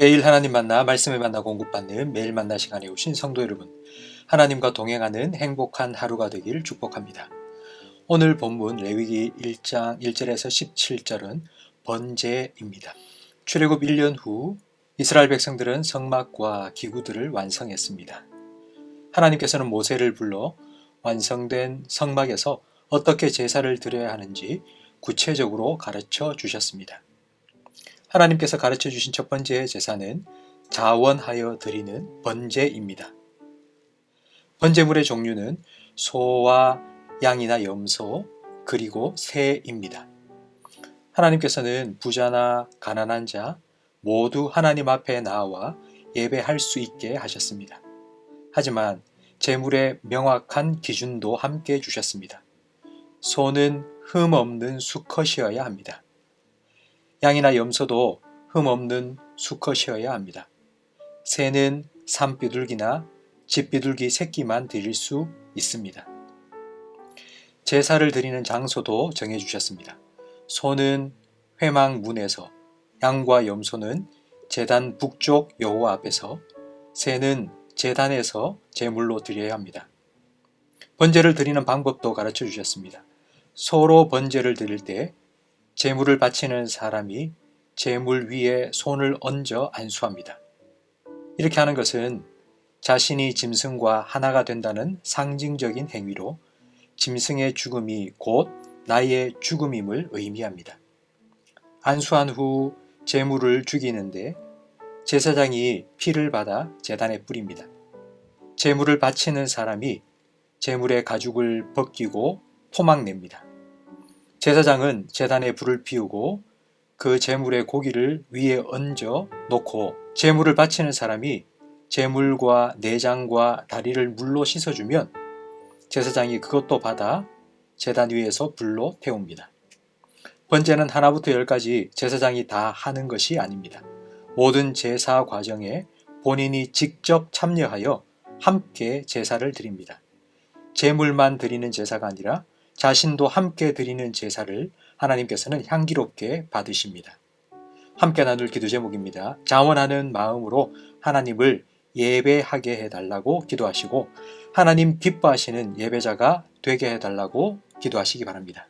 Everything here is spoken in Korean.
매일 하나님 만나 말씀을 만나 공급받는 매일 만나 시간에 오신 성도 여러분 하나님과 동행하는 행복한 하루가 되길 축복합니다. 오늘 본문 레위기 1장 1절에서 17절은 번제입니다. 출애굽 1년 후 이스라엘 백성들은 성막과 기구들을 완성했습니다. 하나님께서는 모세를 불러 완성된 성막에서 어떻게 제사를 드려야 하는지 구체적으로 가르쳐 주셨습니다. 하나님께서 가르쳐 주신 첫 번째 제사는 자원하여 드리는 번제입니다. 번제물의 종류는 소와 양이나 염소 그리고 새입니다. 하나님께서는 부자나 가난한 자 모두 하나님 앞에 나와 예배할 수 있게 하셨습니다. 하지만 제물의 명확한 기준도 함께 주셨습니다. 소는 흠 없는 수컷이어야 합니다. 양이나 염소도 흠 없는 수컷이어야 합니다. 새는 산비둘기나 집비둘기 새끼만 드릴 수 있습니다. 제사를 드리는 장소도 정해 주셨습니다. 소는 회망 문에서, 양과 염소는 제단 북쪽 여호와 앞에서, 새는 제단에서 제물로 드려야 합니다. 번제를 드리는 방법도 가르쳐 주셨습니다. 소로 번제를 드릴 때 제물을 바치는 사람이 제물 위에 손을 얹어 안수합니다. 이렇게 하는 것은 자신이 짐승과 하나가 된다는 상징적인 행위로 짐승의 죽음이 곧 나의 죽음임을 의미합니다. 안수한 후 제물을 죽이는데 제사장이 피를 받아 제단에 뿌립니다. 제물을 바치는 사람이 제물의 가죽을 벗기고 토막냅니다. 제사장은 제단에 불을 피우고 그 제물의 고기를 위에 얹어 놓고 제물을 바치는 사람이 제물과 내장과 다리를 물로 씻어주면 제사장이 그것도 받아 제단 위에서 불로 태웁니다. 번제는 하나부터 열까지 제사장이 다 하는 것이 아닙니다. 모든 제사 과정에 본인이 직접 참여하여 함께 제사를 드립니다. 제물만 드리는 제사가 아니라 자신도 함께 드리는 제사를 하나님께서는 향기롭게 받으십니다. 함께 나눌 기도 제목입니다. 자원하는 마음으로 하나님을 예배하게 해달라고 기도하시고 하나님 기뻐하시는 예배자가 되게 해달라고 기도하시기 바랍니다.